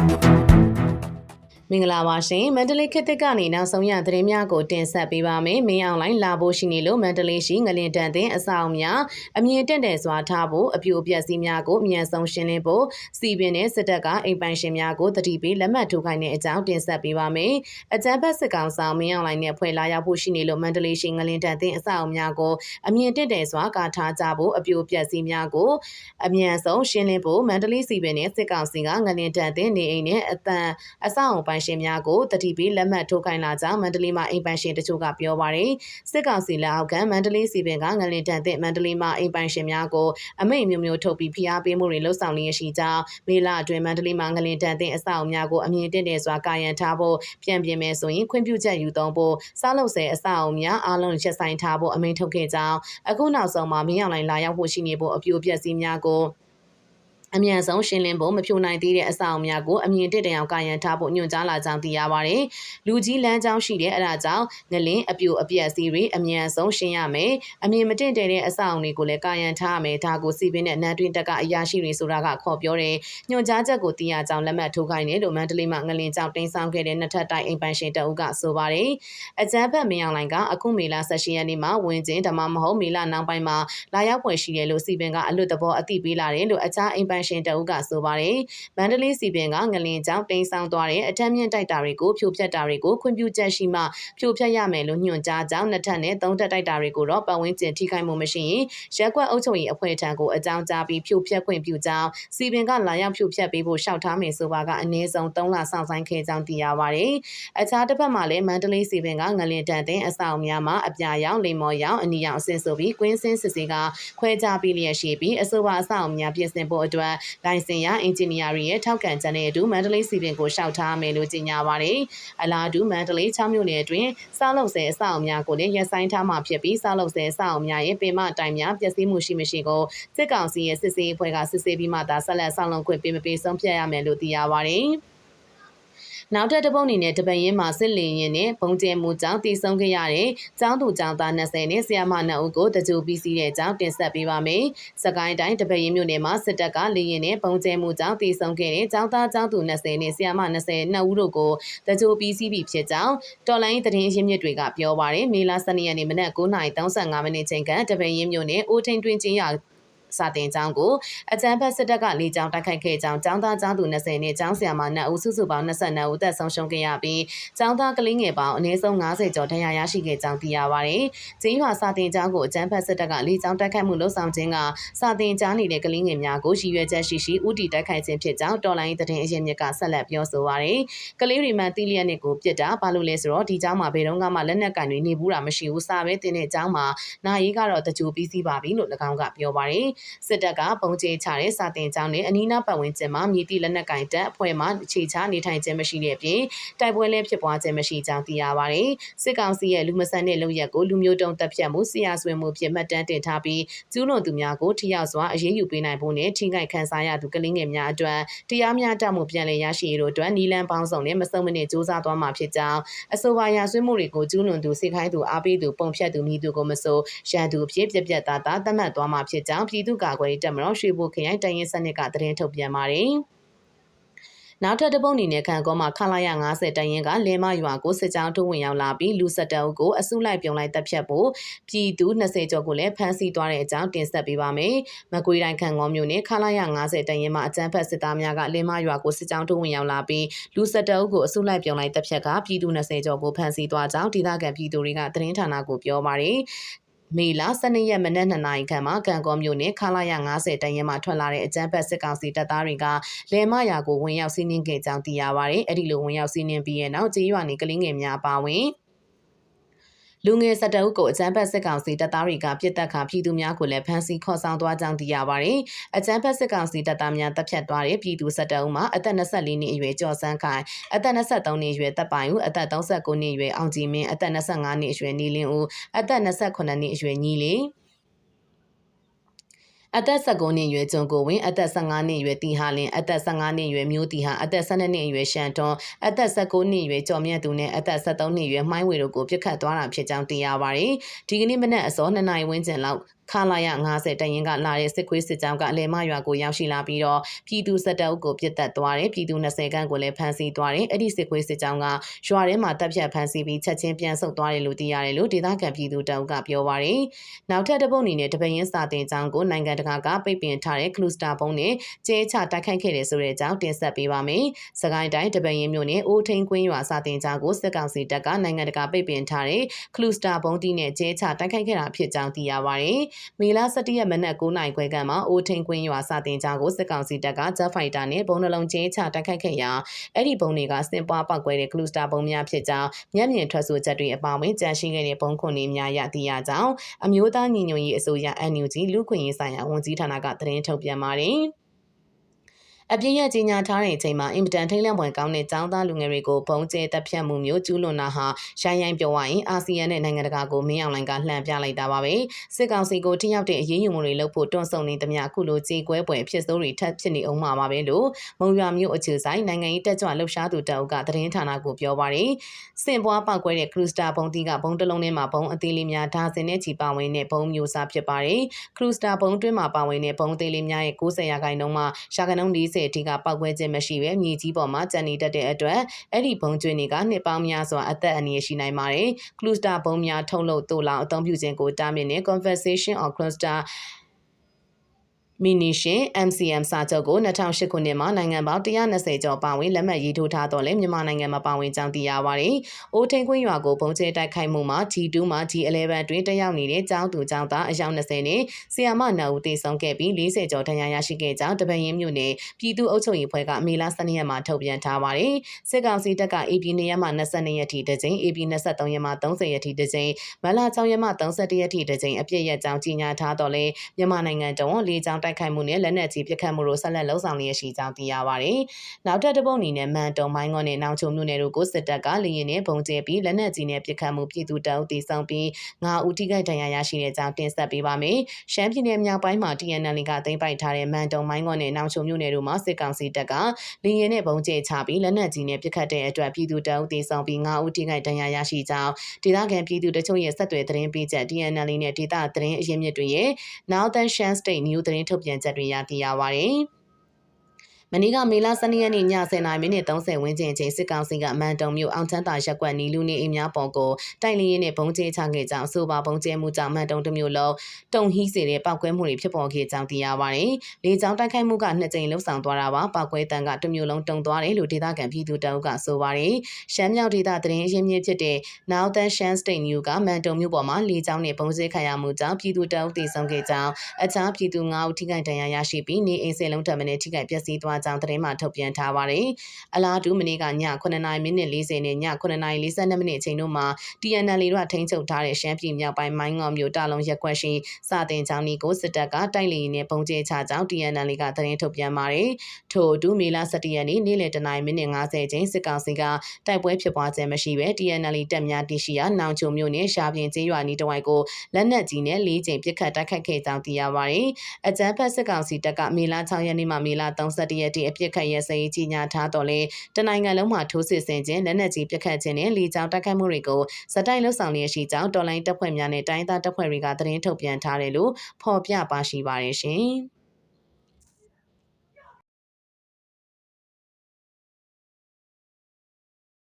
Thank you. မင်္ဂလာပါရှင်မန္တလေးခေတ်သစ်ကနေနောက်ဆုံးရသတင်းများကိုတင်ဆက်ပေးပါမယ်မင်းအောင်လိုင်းလာဖို့ရှိနေလို့မန္တလေးရှိငလင်တန်တဲ့အဆောင်များအမြင့်တက်တဲ့စွာထားဖို့အပြိုပြက်စီးများကိုအမြန်ဆုံးရှင်းလင်းဖို့စီပင်နဲ့စစ်တပ်ကအိမ်ပိုင်ရှင်များကိုတတိပေးလက်မှတ်ထိုးခိုင်းတဲ့အကြောင်းတင်ဆက်ပေးပါမယ်အကြံဖက်စစ်ကောင်ဆောင်မင်းအောင်လိုင်းနဲ့ဖွဲ့လာရောက်ဖို့ရှိနေလို့မန္တလေးရှိငလင်တန်တဲ့အဆောင်များကိုအမြင့်တက်တဲ့စွာကာထားကြဖို့အပြိုပြက်စီးများကိုအမြန်ဆုံးရှင်းလင်းဖို့မန္တလေးစီပင်နဲ့စစ်ကောင်စီကငလင်တန်တဲ့နေအိမ်နဲ့အတန်အဆောင်ပိုင်ရှင်များကိုတတိပေးလက်မှတ်ထိုးခိုင်းလာကြောင်းမန္တလေးမှာအိမ်ပိုင်ရှင်တချို့ကပြောပါရယ်စစ်ကောင်စီလက်အောက်ကမန္တလေးစီပင်ကငလင်တန်တဲ့မန္တလေးမှာအိမ်ပိုင်ရှင်များကိုအမိန့်မျိုးမျိုးထုတ်ပြီးဖိအားပေးမှုတွေလှုပ်ဆောင်လျက်ရှိကြောင်းမေလအတွင်းမန္တလေးမှာငလင်တန်တဲ့အဆောက်အအုံများကိုအမြင့်တင့်တယ်စွာကာယံထားဖို့ပြန်ပြင်မယ်ဆိုရင်ခွင့်ပြုချက်ယူသုံးဖို့စားလုပ်ဆဲအဆောက်အအုံများအားလုံးချက်ဆိုင်ထားဖို့အမိန့်ထုတ်ခဲ့ကြောင်းအခုနောက်ဆုံးမှာမင်းအောင်လိုင်းလာရောက်ဖို့ရှိနေဖို့အပြိုပြက်စီးများကို အမြန်ဆုံးရှင်းလင်းဖို့မဖြိုနိုင်သေးတဲ့အဆောင်များကိုအမြင့်တက်တံအောင်ကာယံထားဖို့ညွှန်ကြားလာကြောင်းသိရပါတယ်။လူကြီးလမ်းကြောင်းရှိတဲ့အဲဒါကြောင့်ငလင်းအပြိုအပြက်စီးတွေအမြန်ဆုံးရှင်းရမယ်။အမြင့်မတင့်တယ်တဲ့အဆောင်တွေကိုလည်းကာယံထားရမယ်။ဒါကိုစီပင်းနဲ့နန်းတွင်းတက်ကအရာရှိတွေဆိုတာကခေါ်ပြောတယ်။ညွှန်ကြားချက်ကိုသိရကြောင်းလက်မှတ်ထိုးခိုင်းတယ်လို့မန္တလေးမှာငလင်းကြောင့်တင်းဆောင်ခဲ့တဲ့နှစ်ထပ်တိုက်အိမ်ပိုင်ရှင်တအုပ်ကဆိုပါတယ်။အကြမ်းဖက်မင်းအောင်လိုင်ကအခုမေလ16ရက်နေ့မှာဝင်ကျင်းဓမ္မမဟုတ်မေလနောက်ပိုင်းမှာလာရောက်ဖွယ်ရှိတယ်လို့စီပင်ကအလွတ်တဘောအသိပေးလာတယ်လို့အခြားအိမ်ပိုင်ရှင်တအုပ်ကဆိုပါတယ်။မန္တလေးစီပင်ကငလင်ကြောင့်တင်းဆောင်သွားတဲ့အထက်မြင့်တိုက်တာတွေကိုဖြိုဖျက်တာတွေကိုခွင့်ပြုချက်ရှိမှဖြိုဖျက်ရမယ်လို့ညွှန်ကြားကြောင်းနှစ်ထပ်နဲ့သုံးထပ်တိုက်တာတွေကိုတော့ပတ်ဝန်းကျင်ထိခိုက်မှုမရှိရင်ရက်ကွက်အုပ်ချုပ်ရေးအဖွဲ့ထံကိုအကြောင်းကြားပြီးဖြိုဖျက်ခွင့်ပြုကြောင်းစီပင်ကလာရောက်ဖြိုဖျက်ပေးဖို့ရှောက်ထားမယ်ဆိုပါကအနည်းဆုံး3လဆောင်ဆိုင်ခဲ့ကြောင်းသိရပါတယ်။အခြားတစ်ဖက်မှာလည်းမန္တလေးစီပင်ကငလင်တန်တဲ့အဆောက်အများမှာအပြာရောင်လိမ္မော်ရောင်အနီရောင်အဆင့်ဆိုပြီးကွင်းစင်းစစ်စီကခွဲခြားပြီးလျက်ရှိပြီးအဆိုပါအဆောက်အများပြင်ဆင်ဖို့အတွက်လိုင်စင်ရအင်ဂျင်နီယာတွေရဲ့ထောက်ခံချက်နဲ့အတူမန္တလေးစီပင်ကိုရှောက်ထားမယ်လို့ကြေညာပါတယ်။အလားတူမန္တလေး6မြို့နယ်အတွင်းစားလုပ်ဆဲအဆောက်အများကိုလည်းရပ်ဆိုင်းထားမှာဖြစ်ပြီးစားလုပ်ဆဲအဆောက်အများရဲ့ပင်မတိုင်များပျက်စီးမှုရှိမရှိကိုစစ်ကောင်စီရဲ့စစ်ဆေးအဖွဲ့ကစစ်ဆေးပြီးမှသာဆက်လက်ဆောင်လုံခွင့်ပေးမပေးဆုံးဖြတ်ရမယ်လို့သိရပါတယ်။ နောက်ထပ်တစ်ပုတ်အနေနဲ့တပရင်မှာစစ်လင်ရင်နဲ့ဘုံကျဲမှုကြောင့်တည်ဆုံခဲ့ရတဲ့ကျောင်းသူကျောင်းသား20နဲ့ဆရာမ2ဦးကိုတကြိုပြီးစီးတဲ့အကြောင်းတင်ဆက်ပေးပါမယ်။စကိုင်းတိုင်းတပရင်မြို့နယ်မှာစစ်တပ်ကလေရင်နဲ့ဘုံကျဲမှုကြောင့်တည်ဆုံခဲ့တဲ့ကျောင်းသားကျောင်းသူ20နဲ့ဆရာမ20နှစ်ဦးတို့ကိုတကြိုပြီးစီးပြီးဖြစ်ကြောင်းတော်လိုင်းသတင်းရင်းမြစ်တွေကပြောပါရယ်မေလ12ရက်နေ့မနက်9:35မိနစ်ချိန်ကတပရင်မြို့နယ်အိုထိန်တွင်ချင်းရ စာတင်ကျောင်းကိုအကြံဖက်စစ်တပ်ကလေကြောင်းတိုက်ခိုက်ခဲ့ကြောင်းကျောင်းသားကျောင်းသူ20နဲ့ကျောင်းဆရာမ2ဦးစုစုပေါင်း22ဦးသက်ဆုံးရှုံးခဲ့ရပြီးကျောင်းသားကလေးငယ်ပေါင်းအနည်းဆုံး90ကျော်ဒဏ်ရာရရှိခဲ့ကြောင်းသိရပါတယ်။ကျင်းရွာစာတင်ကျောင်းကိုအကြံဖက်စစ်တပ်ကလေကြောင်းတိုက်ခိုက်မှုလှုံ့ဆော်ခြင်းကစာတင်ကျောင်းနေတဲ့ကလေးငယ်များကိုရည်ရွယ်ချက်ရှိရှိဥတီတိုက်ခိုက်ခြင်းဖြစ်ကြောင်းတော်လိုင်းသတင်းအရင်းမြစ်ကဆက်လက်ပြောဆိုပါရယ်။ကလေးတွေမှတီလျက်နဲ့ကိုပြစ်တာဘာလို့လဲဆိုတော့ဒီကျောင်းမှာဘယ်တော့မှလက်နက်ကင်တွေနေဘူးတာမရှိဘူးစာပဲတင်တဲ့ကျောင်းမှာနိုင်ရီကတော့တကြိုပြီးစီးပါပြီလို့၎င်းကပြောပါရယ်။စစ်တပ်ကပုံကျဲချတဲ့စာတင်ကျောင်းနဲ့အနီးနားပတ်ဝန်းကျင်မှာမြေတိလက်နက်ကင်တပ်အဖွဲ့မှခြေချနေထိုင်ခြင်းမရှိတဲ့အပြင်တိုက်ပွဲလည်းဖြစ်ပွားခြင်းမရှိကြောင်းသိရပါတယ်။စစ်ကောင်စီရဲ့လူမဆန်တဲ့လုပ်ရက်ကိုလူမျိုးတုံးတပ်ဖြတ်မှုဆရာဆွေမှုဖြစ်မှတ်တမ်းတင်ထားပြီးကျူးလွန်သူများကိုထိရောက်စွာအရေးယူပေးနိုင်ဖို့နဲ့ထိခိုက်ခံစားရသူကလေးငယ်များအတွက်တရားမျှတမှုပြန်လည်ရရှိရတို့အတွက်နီလန်ပေါင်းစုံနဲ့မစုံမနစ်စ조사သွားမှာဖြစ်ကြောင်းအဆိုပါရာဆွေးမှုတွေကိုကျူးလွန်သူစိတ်ခိုင်းသူအားပေးသူပုံဖြတ်သူမိသူကိုမဆိုရန်သူဖြစ်ပြပြသားသားသတ်မှတ်သွားမှာဖြစ်ကြောင်းပြည်သူ့ကာကွယ်ရေးတပ်မတော်ရွှေဘိုခရိုင်တိုင်းရင်းစနစ်ကသတင်းထုတ်ပြန်ပါတယ်။နောက်ထပ်တပုံအနေနဲ့ခံကောမှာခလာရ90တရင်ကလင်းမရွာကိုစစ်ကြောင်းထိုးဝင်ရောက်လာပြီးလူဆက်တအုပ်ကိုအစုလိုက်ပြုံလိုက်တပ်ဖြတ်ဖို့ပြည်သူ20ကျော်ကိုလည်းဖမ်းဆီးသွားတဲ့အကြောင်းတင်ဆက်ပေးပါမယ်။မကွေးတိုင်းခံကောမြို့နယ်ခလာရ90တရင်မှာအကြမ်းဖက်စစ်သားများကလင်းမရွာကိုစစ်ကြောင်းထိုးဝင်ရောက်လာပြီးလူဆက်တအုပ်ကိုအစုလိုက်ပြုံလိုက်တပ်ဖြတ်ကပြည်သူ20ကျော်ကိုဖမ်းဆီးသွားကြောင်းဒေသခံပြည်သူတွေကသတင်းဌာနကိုပြောပါတယ် မေလ12ရက်မနက်2နာရီခန့်မှာကံကောမြို့နယ်ခလာရ90တရင်မှထွက်လာတဲ့အကြမ်းဖက်စစ်ကောင်စီတပ်သားတွေကလယ်မယာကိုဝင်ရောက်စီးနင်းခဲ့ကြောင်းသိရပါတယ်။အဲ့ဒီလိုဝင်ရောက်စီးနင်းပြီးရဲ့နောက်ကြေးရွာနေကလေးငယ်များပါဝင် လူငယ်၁တအုပ်ကိုအကြမ်းဖက်စစ်ကောင်စီတပ်သားတွေကပြစ်တက်ခါပြည်သူများကိုလည်းဖမ်းဆီးခေါ်ဆောင်သွားကြောင်းသိရပါတယ်။အကြမ်းဖက်စစ်ကောင်စီတပ်သားများတပ်ဖြတ်သွားတဲ့ပြည်သူ၁တအုပ်မှာအသက်24နှစ်အရွယ်ကျော်စန်းခိုင်အသက်23နှစ်အရွယ်တပ်ပိုင်ဦးအသက်39နှစ်အရွယ်အောင်ကြည်မင်းအသက်25နှစ်အရွယ်နေလင်းဦးအသက်28နှစ်အရွယ်ညီလေး အသက်19နှစ်အရွယ်ကျွန်းကိုဝင်းအသက်15နှစ်အရွယ်တီဟာလင်းအသက်15နှစ်အရွယ်မျိုးတီဟာအသက်12နှစ်အရွယ်ရှန်တွန်အသက်19နှစ်အရွယ်ကျော်မြတ်သူနဲ့အသက်73နှစ်အရွယ်မှိုင်းဝေတို့ကိုပြစ်ခတ်သွားတာဖြစ်ကြောင်းသိရပါတယ်။ဒီကနေ့မနက်အစော2နာရီဝန်းကျင်လောက် ခလာရ90တရင်ကလာတဲ့စစ်ခွေးစစ်ကြောင်းကအလဲမရွာကိုရောက်ရှိလာပြီးတော့ပြည်သူစစ်တပ်ကိုပြစ်တက်သွားတယ်ပြည်သူ20ခန်းကိုလည်းဖမ်းဆီးသွားတယ်အဲ့ဒီစစ်ခွေးစစ်ကြောင်းကရွာထဲမှာတပ်ဖြတ်ဖမ်းဆီးပြီးချက်ချင်းပြန်ဆုတ်သွားတယ်လို့သိရတယ်လို့ဒေသခံပြည်သူတအုပ်ကပြောပါတယ်နောက်ထပ်တစ်ပုတ်အနေနဲ့တပရင်စာတင်ကြောင်းကိုနိုင်ငံတကာကပိတ်ပင်ထားတဲ့ကလူစတာဘုံနဲ့ကျဲချတိုက်ခိုက်ခဲ့တယ်ဆိုတဲ့အကြောင်းတင်ဆက်ပေးပါမယ်စကိုင်းတိုင်းတပရင်မြို့နယ်အိုးထိန်ကွင်းရွာစာတင်ကြောင်းကိုစစ်ကောင်စီတပ်ကနိုင်ငံတကာပိတ်ပင်ထားတဲ့ကလူစတာဘုံတီနဲ့ကျဲချတိုက်ခိုက်ခဲ့တာဖြစ်ကြောင်းသိရပါတယ်မေလ17ရက်မနက်9နာရီခွဲကမှအိုးထိန်ကွင်းရွာစာတင်ကြောင်းကိုစစ်ကောင်စီတပ်ကဂျက်ဖိုက်တာနဲ့ဘုံနှလုံးကျဲချတိုက်ခိုက်ခဲ့ရာအဲ့ဒီဘုံတွေကစင်ပွားပောက်ကွဲတဲ့ကလူစတာဘုံများဖြစ်ကြောင်းမျက်မြင်ထွက်ဆိုချက်တွေအပါအဝင်ကြန့်ရှိခဲ့တဲ့ဘုံခွန်တွေများရသိရကြောင်းအမျိုးသားညီညွတ်ရေးအစိုးရ NUG လူခွင့်ရေးဆိုင်ရာဝန်ကြီးဌာနကသတင်းထုတ်ပြန်ပါတယ်။ အပြည့်ရကြီးညာထားတဲ့အချိန်မှာအင်မတန်ထိတ်လန့်ဖွယ်ကောင်းတဲ့ចောင်းသားလူငယ်တွေကိုဘုံကျဲတပ်ဖြတ်မှုမျိုးကျူးလွန်တာဟာရိုင်းရိုင်းပြောရရင်အာဆီယံနဲ့နိုင်ငံတကာကိုမင်းအောင်လိုင်ကလှန်ပြလိုက်တာပါပဲစစ်ကောင်စီကိုထိရောက်တဲ့အရေးယူမှုတွေလုပ်ဖို့တွန်းဆုံနေသမျှအခုလိုကြေကွဲပွဲဖြစ်စိုးတွေထပ်ဖြစ်နေအောင်မှာပါပဲလို့မုံရွာမျိုးအခြေဆိုင်နိုင်ငံရေးတက်ကြွလှုပ်ရှားသူတအုပ်ကသတင်းဌာနကိုပြောပါတယ်စင်ပွားပောက်ကွဲတဲ့ခရူစတာဘုံတီကဘုံတလုံးထဲမှာဘုံအသေးလေးများဒါဇင်နဲ့ချီပါဝင်တဲ့ဘုံမျိုးစားဖြစ်ပါတယ်ခရူစတာဘုံတွင်းမှာပါဝင်တဲ့ဘုံသေးလေးများရဲ့90ရာခိုင်နှုန်းမှာရှာကန်နှုန်း40အထိကပောက်ကွဲခြင်းမရှိဘဲမြေကြီးပေါ်မှာကျန်နေတတ်တဲ့အတွက်အဲ့ဒီဘုံကျွေးတွေကနှစ်ပေါင်းများစွာအသက်အန္တရာယ်ရှိနိုင်ပါတယ်။ကလူစတာဘုံများထုတ်လုပ်တိုးလောင်အသုံးပြုခြင်းကိုတားမြစ်တဲ့ Conversation of Cluster မီနီရှင် MCM စာချုပ်ကို2008ခုနှစ်မှာနိုင်ငံပေါင်း120ကျော်ပါဝင်လက်မှတ်ရေးထိုးထားတော့လဲမြန်မာနိုင်ငံမှာပါဝင်ကြောင်းသိရပါတယ်။အိုးထိန်ခွင်းရွာကိုပုံကျဲတိုက်ခိုက်မှုမှာ G2 မှာ G11 တွင်တက်ရောက်နေတဲ့ကျောင်းသူကျောင်းသားအယောက်20နဲ့ဆီယာမနာဦးတေဆုံးခဲ့ပြီး40ကျော်ဒဏ်ရာရရှိခဲ့ကြောင်းတပရင်မြို့နယ်ပြည်သူ့အုပ်ချုပ်ရေးဖွဲ့ကမေလ12ရက်မှာထုတ်ပြန်ထားပါတယ်။စစ်ကောင်စီတပ်က AP 2ရက်မှ22ရက်ထိတကြိမ် AP 23ရက်မှ30ရက်ထိတကြိမ်မလ6ရက်မှ31ရက်ထိတကြိမ်အပြည့်ရက်ကြောင်းကြီးညာထားတော့လဲမြန်မာနိုင်ငံတုံးလေးကျောင်းတိုက်ခိုက်မှုနဲ့လက်နက်ကြီးပစ်ခတ်မှုတို့ဆက်လက်လှုံ့ဆော်လျက်ရှိကြောင်းသိရပါတယ်။နောက်ထပ်တစ်ပုတ်အနေနဲ့မန်တုံမိုင်းကောနဲ့နောင်ချုံမြို့နယ်တို့ကိုစစ်တပ်ကလေရင်နဲ့ပုံကျဲပြီးလက်နက်ကြီးနဲ့ပစ်ခတ်မှုပြည်သူတောက်တီဆောင်ပြီးငါဦးထိခိုက်ဒဏ်ရာရရှိတဲ့ကြောင်းတင်ဆက်ပေးပါမယ်။ရှမ်းပြည်နယ်မြောက်ပိုင်းမှာ TNL ကသိမ်းပိုက်ထားတဲ့မန်တုံမိုင်းကောနဲ့နောင်ချုံမြို့နယ်တို့မှာစစ်ကောင်စီတပ်ကလေရင်နဲ့ပုံကျဲချပြီးလက်နက်ကြီးနဲ့ပစ်ခတ်တဲ့အတွက်ပြည်သူတောက်တီဆောင်ပြီးငါဦးထိခိုက်ဒဏ်ရာရရှိကြောင်းဒေသခံပြည်သူတချို့ရဲ့ဆက်သွယ်သတင်းပေးချက် TNL နဲ့ဒေသသတင်းအရင်းမြစ်တွေရဲ့ Northern Shan State New သတင်းထုတ်ပြန်ချက်တွေရသိရပါတယ်။ မနေ့ကမေလ12ရက်နေ့ည10:30မိနစ်30ဝန်းကျင်အချိန်စစ်ကောင်စီကအမန်တုံမြို့အောင်ချမ်းသာရက်ကွက်နီလူနေအိမ်များပေါ်ကိုတိုက်လျင်းနဲ့ဘုံကျဲချခဲ့ကြောင်းအဆိုပါဘုံကျဲမှုကြောင့်မန်တုံတစ်မျိုးလုံးတုံဟီးစေတဲ့ပောက်ကွဲမှုတွေဖြစ်ပေါ်ခဲ့ကြောင်းသိရပါတယ်။လေကြောင်းတိုက်ခိုက်မှုကနှစ်ကြိမ်လှုပ်ဆောင်သွားတာပါပောက်ကွဲတန်ကတစ်မျိုးလုံးတုံသွားတယ်လို့ဒေသခံပြည်သူတအုပ်ကဆိုပါတယ်။ရှမ်းမြောက်ဒေသသတင်းအရင်းမြစ်ဖြစ်တဲ့ Northern Shan State News ကမန်တုံမြို့ပေါ်မှာလေကြောင်းနဲ့ဘုံကျဲခံရမှုကြောင့်ပြည်သူတအုပ်တည်ဆုံခဲ့ကြောင်းအခြားပြည်သူ9ဦးထိခိုက်ဒဏ်ရာရရှိပြီးနေအိမ်စလုံးထပ်မံထိခိုက်ပျက်စီးသွားကြောင်းသတင်းမှထုတ်ပြန်ထားပါတယ်။အလားတူမနေ့ကည9:40မိနစ်40နဲ့ည9:42မိနစ်အချိန်တို့မှာ TNL တို့ထိန်းချုပ်ထားတဲ့ရှမ်းပြည်မြောက်ပိုင်းမိုင်းငေါမြို့တာလုံးရက်ကွက်ရှိစာတင်ချောင်းဒီကိုစစ်တပ်ကတိုက်လီနဲ့ပုံကျဲချကြောင်း TNL ကသတင်းထုတ်ပြန်ပါတယ်။ထို့အတူမေလ17ရက်နေ့နေ့လယ်တနာရီမိနစ်50ချိန်စစ်ကောင်စီကတိုက်ပွဲဖြစ်ပွားခြင်းမရှိဘဲ TNL တပ်များတရှိရာနောင်ချုံမြို့နယ်ရှာပြင်ကျေးရွာနီးတဝိုက်ကိုလက်နက်ကြီးနဲ့၄ချိန်ပစ်ခတ်တိုက်ခတ်ခဲ့ကြောင်းသိရပါတယ်။အကြမ်းဖက်စစ်ကောင်စီတပ်ကမေလ6ရက်နေ့မှမေလ31ရက်ထိအပြစ်ခတ်ရစရေးကြီးညာထားတော်လဲတနိုင်ငံလုံးမှာထိုးစစ်ဆင်ခြင်းလက်နက်ကြီးပစ်ခတ်ခြင်းနဲ့လေကြောင်းတိုက်ခိုက်မှုတွေကိုစတိုက်လှုပ်ဆောင်လျက်ရှိကြောင်းတော်လိုင်းတပ်ဖွဲ့များနဲ့တိုင်းသားတပ်ဖွဲ့တွေကသတင်းထုတ်ပြန်ထားတယ်လို့ဖော်ပြပါရှိပါတယ်ရှင်။